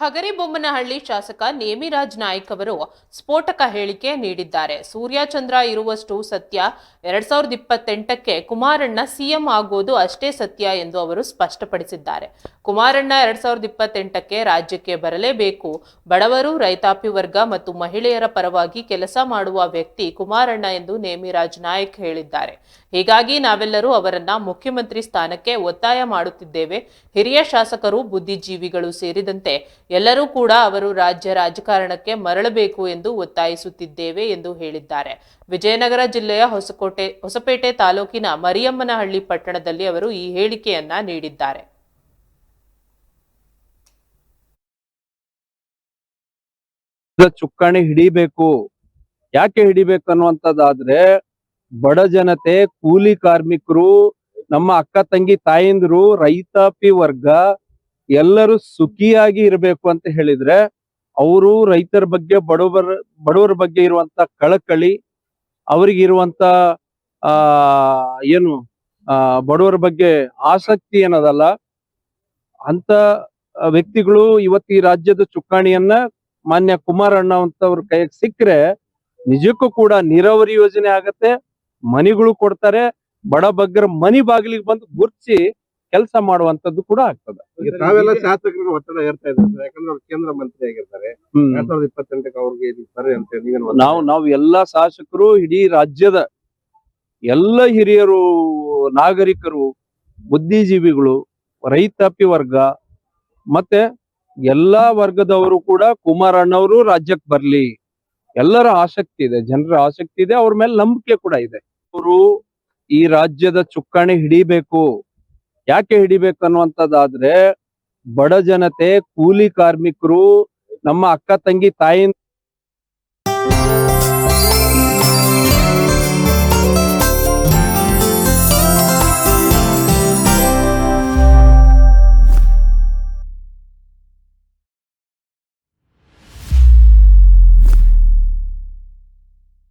ಹಗರಿಬೊಮ್ಮನಹಳ್ಳಿ ಶಾಸಕ ನೇಮಿರಾಜ್ ನಾಯ್ಕ್ ಅವರು ಸ್ಫೋಟಕ ಹೇಳಿಕೆ ನೀಡಿದ್ದಾರೆ. ಸೂರ್ಯಚಂದ್ರ ಇರುವಷ್ಟು ಸತ್ಯ, ಎರಡ್ ಸಾವಿರದ ಇಪ್ಪತ್ತೆಂಟಕ್ಕೆ ಕುಮಾರಣ್ಣ ಸಿಎಂ ಆಗೋದು ಅಷ್ಟೇ ಸತ್ಯ ಎಂದು ಅವರು ಸ್ಪಷ್ಟಪಡಿಸಿದ್ದಾರೆ. ಕುಮಾರಣ್ಣ ಎರಡ್ ಸಾವಿರದ ಇಪ್ಪತ್ತೆಂಟಕ್ಕೆ ರಾಜ್ಯಕ್ಕೆ ಬರಲೇಬೇಕು. ಬಡವರು, ರೈತಾಪಿ ವರ್ಗ ಮತ್ತು ಮಹಿಳೆಯರ ಪರವಾಗಿ ಕೆಲಸ ಮಾಡುವ ವ್ಯಕ್ತಿ ಕುಮಾರಣ್ಣ ಎಂದು ನೇಮಿರಾಜ್ ನಾಯ್ಕ್ ಹೇಳಿದ್ದಾರೆ. ಹೀಗಾಗಿ ನಾವೆಲ್ಲರೂ ಅವರನ್ನ ಮುಖ್ಯಮಂತ್ರಿ ಸ್ಥಾನಕ್ಕೆ ಒತ್ತಾಯ ಮಾಡುತ್ತಿದ್ದೇವೆ. ಹಿರಿಯ ಶಾಸಕರು, ಬುದ್ಧಿಜೀವಿಗಳು ಸೇರಿದಂತೆ ಎಲ್ಲರೂ ಕೂಡ ಅವರು ರಾಜ್ಯ ರಾಜಕಾರಣಕ್ಕೆ ಮರಳಬೇಕು ಎಂದು ಒತ್ತಾಯಿಸುತ್ತಿದ್ದೇವೆ ಎಂದು ಹೇಳಿದ್ದಾರೆ. ವಿಜಯನಗರ ಜಿಲ್ಲೆಯ ಹೊಸಕೋಟೆ, ಹೊಸಪೇಟೆ ತಾಲೂಕಿನ ಮರಿಯಮ್ಮನಹಳ್ಳಿ ಪಟ್ಟಣದಲ್ಲಿ ಅವರು ಈ ಹೇಳಿಕೆಯನ್ನ ನೀಡಿದ್ದಾರೆ. ಚುಕ್ಕಾಣಿ ಹಿಡಿಬೇಕು. ಯಾಕೆ ಹಿಡಿಬೇಕು ಅನ್ನುವಂಥದ್ದಾದ್ರೆ ಬಡ ಜನತೆ, ಕೂಲಿ ಕಾರ್ಮಿಕರು, ನಮ್ಮ ಅಕ್ಕ ತಂಗಿ ತಾಯಂದಿರು, ರೈತಾಪಿ ವರ್ಗ ಎಲ್ಲರೂ ಸುಖಿಯಾಗಿ ಇರಬೇಕು ಅಂತ ಹೇಳಿದ್ರೆ ಅವರು ರೈತರ ಬಗ್ಗೆ ಬಡವರ ಬಡವರ ಬಗ್ಗೆ ಇರುವಂತ ಕಳಕಳಿ ಅವರಿಗಿರುವಂತ ಆ, ಏನು, ಆ, ಬಡವರ ಬಗ್ಗೆ ಆಸಕ್ತಿ ಏನದಲ್ಲ ಅಂತ ವ್ಯಕ್ತಿಗಳು ಇವತ್ತು ಈ ರಾಜ್ಯದ ಚುಕ್ಕಾಣಿಯನ್ನ ಮಾನ್ಯ ಕುಮಾರಣ್ಣ ಅಂತವ್ರ ಕೈಗೆ ಸಿಕ್ಕರೆ ನಿಜಕ್ಕೂ ಕೂಡ ನೀರಾವರಿ ಯೋಜನೆ ಆಗತ್ತೆ, ಮನಿಗಳು ಕೊಡ್ತಾರೆ, ಬಡ ಬಗ್ಗರ ಮನಿ ಬಾಗಿಲಿಗೆ ಬಂದು ಗುರ್ತಿಸಿ ಕೆಲಸ ಮಾಡುವಂತದ್ದು ಕೂಡ ಆಗ್ತದೆ. ನಾವೆಲ್ಲ ಶಾಸಕರಿಗೆ ಒತ್ತಡ ಏರ್ತಾ ಇದ್ದಾರೆ ಯಾಕಂದ್ರೆ ಅವ್ರು ಕೇಂದ್ರ ಮಂತ್ರಿ ಆಗಿರ್ತಾರೆ. ಎರಡ್ ಸಾವಿರದ ಇಪ್ಪತ್ತೆಂಟಕ್ಕೆ ಅವ್ರಿಗೆ ಬರ್ರಿ ಅಂತ ನೀವೇನ್ ನಾವು ನಾವು ಎಲ್ಲಾ ಶಾಸಕರು ಇಡೀ ರಾಜ್ಯದ ಎಲ್ಲ ಹಿರಿಯರು ನಾಗರಿಕರು ಬುದ್ಧಿಜೀವಿಗಳು ರೈತಾಪಿ ವರ್ಗ ಮತ್ತೆ ಎಲ್ಲಾ ವರ್ಗದವರು ಕೂಡ ಕುಮಾರಣ್ಣವರು ರಾಜ್ಯಕ್ಕೆ ಬರ್ಲಿ. ಎಲ್ಲರ ಆಸಕ್ತಿ ಇದೆ. ಜನರ ಆಸಕ್ತಿ ಇದೆ. ಅವ್ರ ಮೇಲೆ ನಂಬಿಕೆ ಕೂಡ ಇದೆ. ಅವರು ಈ ರಾಜ್ಯದ ಚುಕ್ಕಾಣಿ ಹಿಡಿಬೇಕು. ಯಾಕೆ ಹಿಡಿಬೇಕು ಅನ್ನುವಂಥದ್ದಾದ್ರೆ ಬಡ ಜನತೆ ಕೂಲಿ ಕಾರ್ಮಿಕರು ನಮ್ಮ ಅಕ್ಕ ತಂಗಿ ತಾಯಿ